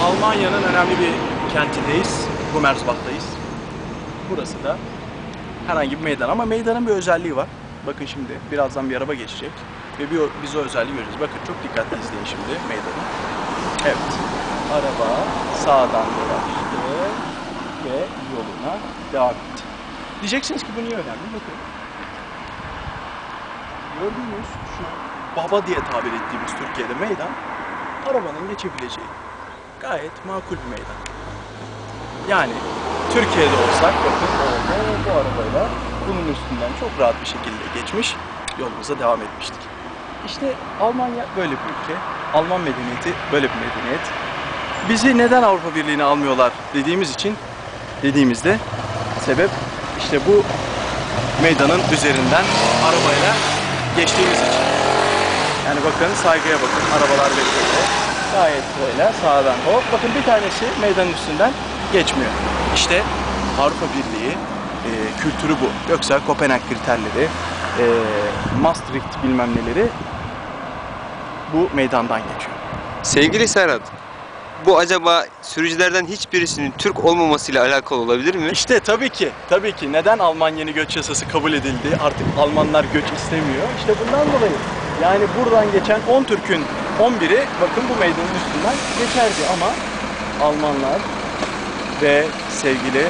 Almanya'nın önemli bir kentindeyiz. Gummersbach'tayız. Burası da herhangi bir meydan ama meydanın bir özelliği var. Bakın şimdi birazdan bir araba geçecek ve bir, biz o özelliği göreceğiz. Bakın çok dikkatli izleyin şimdi meydanı. Evet. Araba sağdan dolaştı ve yoluna devam etti. Diyeceksiniz ki bu niye önemli? Bakın. Gördüğünüz şu baba diye tabir ettiğimiz Türkiye'de meydan arabanın geçebileceği gayet makul bir meydan. Yani Türkiye'de olsak bakın orada bu arabayla bunun üstünden çok rahat bir şekilde geçmiş yolumuza devam etmiştik. İşte Almanya böyle bir ülke. Alman medeniyeti böyle bir medeniyet. Bizi neden Avrupa Birliği'ne almıyorlar dediğimiz için dediğimizde sebep işte bu meydanın üzerinden arabayla geçtiğimiz için. Yani bakın saygıya bakın arabalar bekliyor. Gayet böyle sağdan hop. Bakın bir tanesi meydanın üstünden geçmiyor. İşte Avrupa Birliği e, kültürü bu. Yoksa Kopenhag kriterleri, e, Maastricht bilmem neleri bu meydandan geçiyor. Sevgili Serhat, bu acaba sürücülerden hiçbirisinin Türk olmamasıyla alakalı olabilir mi? İşte tabii ki, tabii ki. Neden Alman yeni göç yasası kabul edildi? Artık Almanlar göç istemiyor. İşte bundan dolayı. Yani buradan geçen 10 Türk'ün 11'i bakın bu meydanın üstünden geçerdi ama Almanlar ve sevgili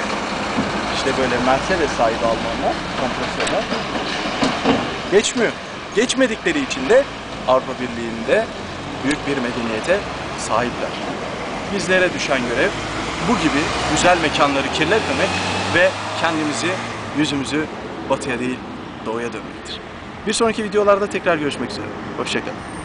işte böyle Mercedes sahibi Almanlar, kompresörler geçmiyor. Geçmedikleri için de Avrupa Birliği'nde büyük bir medeniyete sahipler. Bizlere düşen görev bu gibi güzel mekanları kirletmemek ve kendimizi, yüzümüzü batıya değil doğuya dönmektir. Bir sonraki videolarda tekrar görüşmek üzere. Hoşçakalın.